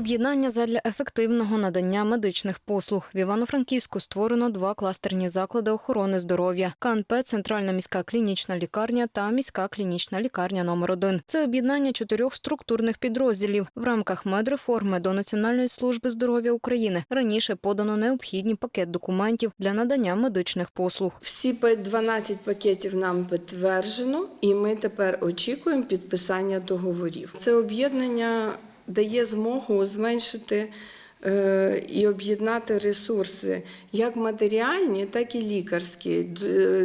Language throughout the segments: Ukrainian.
Об'єднання задля ефективного надання медичних послуг в Івано-Франківську створено два кластерні заклади охорони здоров'я: КНП Центральна міська клінічна лікарня та міська клінічна лікарня номер 1 Це об'єднання чотирьох структурних підрозділів в рамках медреформи до Національної служби здоров'я України. Раніше подано необхідний пакет документів для надання медичних послуг. Всі пе- 12 пакетів нам підтверджено, і ми тепер очікуємо підписання договорів. Це об'єднання дає змогу зменшити е, і об'єднати ресурси як матеріальні, так і лікарські.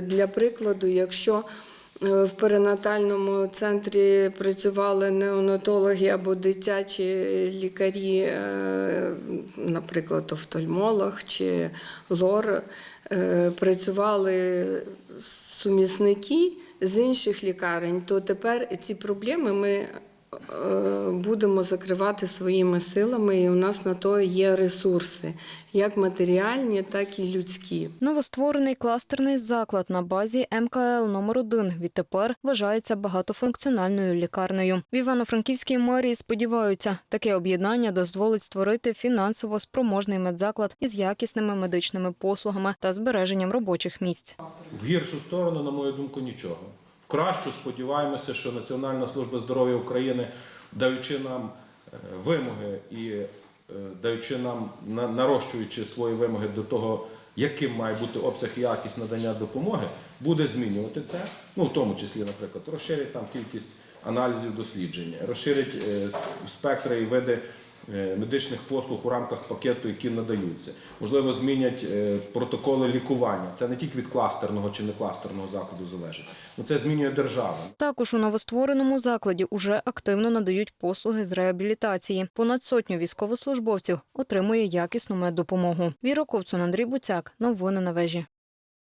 Для прикладу, якщо е, в перинатальному центрі працювали неонатологи або дитячі лікарі, е, наприклад, офтальмолог чи лор, е, працювали сумісники з інших лікарень, то тепер ці проблеми ми е, будемо закривати своїми силами, і у нас на то є ресурси, як матеріальні, так і людські. Новостворений кластерний заклад на базі МКЛ номер 1 відтепер вважається багатофункціональною лікарнею. В Івано-Франківській мерії сподіваються, таке об'єднання дозволить створити фінансово спроможний медзаклад із якісними медичними послугами та збереженням робочих місць. В гіршу сторону, на мою думку, нічого. Кращу сподіваємося, що Національна служба здоров'я України, даючи нам е, вимоги і е, даючи нам на- нарощуючи свої вимоги до того, яким має бути обсяг і якість надання допомоги, буде змінювати це. Ну, в тому числі, наприклад, розширить там кількість аналізів дослідження, розширить е, спектри і види медичних послуг у рамках пакету, які надаються. Можливо, змінять е, протоколи лікування. Це не тільки від кластерного чи не кластерного закладу залежить. Ну це змінює держава. Також у новоствореному закладі уже активно надають послуги з реабілітації. Понад сотню військовослужбовців отримує якісну меддопомогу. Віра Ковцун, Андрій Буцяк. Новини на вежі.